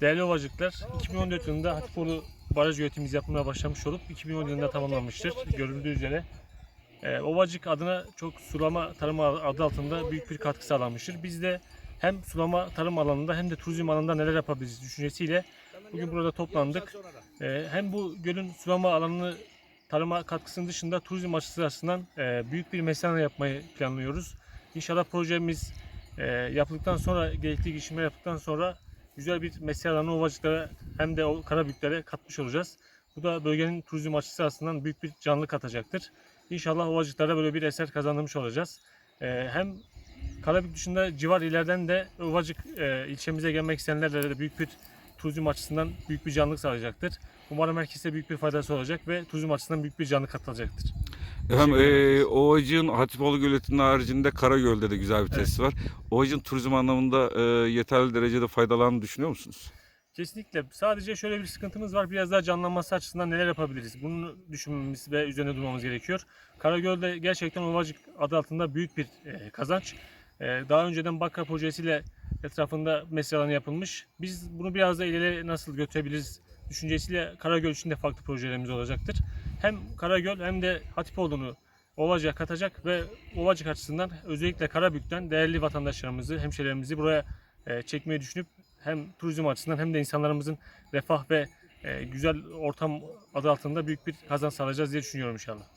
Değerli Ovacıklar, 2014 yılında Hatipoğlu baraj üretimimiz yapımına başlamış olup 2010 yılında tamamlanmıştır. Görüldüğü üzere e, Ovacık adına çok sulama tarım adı altında büyük bir katkı sağlanmıştır. Biz de hem sulama tarım alanında hem de turizm alanında neler yapabiliriz düşüncesiyle bugün burada toplandık. E, hem bu gölün sulama alanını tarıma katkısının dışında turizm açısından e, büyük bir mesane yapmayı planlıyoruz. İnşallah projemiz e, yapıldıktan sonra gerekli girişimler yaptıktan sonra güzel bir mesire alanı ovacıklara hem de karabüklere katmış olacağız. Bu da bölgenin turizm açısı açısından büyük bir canlı katacaktır. İnşallah ovacıklara böyle bir eser kazandırmış olacağız. E, hem Karabük dışında civar ilerden de Ovacık e, ilçemize gelmek isteyenlerle de büyük bir turizm açısından büyük bir canlılık sağlayacaktır. Umarım herkese büyük bir faydası olacak ve turizm açısından büyük bir canlı katılacaktır. Efendim Teşekkür e, Ovacık'ın Hatipoğlu Göleti'nin haricinde Karagöl'de de güzel bir tesis var. Ovacık'ın turizm anlamında e, yeterli derecede faydalandığını düşünüyor musunuz? Kesinlikle. Sadece şöyle bir sıkıntımız var. Biraz daha canlanması açısından neler yapabiliriz? Bunu düşünmemiz ve üzerine durmamız gerekiyor. Karagöl'de gerçekten Ovacık adı altında büyük bir e, kazanç. E, daha önceden Bakka projesiyle etrafında alanı yapılmış. Biz bunu biraz da ileri nasıl götürebiliriz düşüncesiyle Karagöl için de farklı projelerimiz olacaktır. Hem Karagöl hem de Hatipoğlu'nu Ovacık'a katacak ve Ovacık açısından özellikle Karabük'ten değerli vatandaşlarımızı, hemşehrilerimizi buraya e, çekmeyi düşünüp hem turizm açısından hem de insanlarımızın refah ve e, güzel ortam adı altında büyük bir kazanç sağlayacağız diye düşünüyorum inşallah.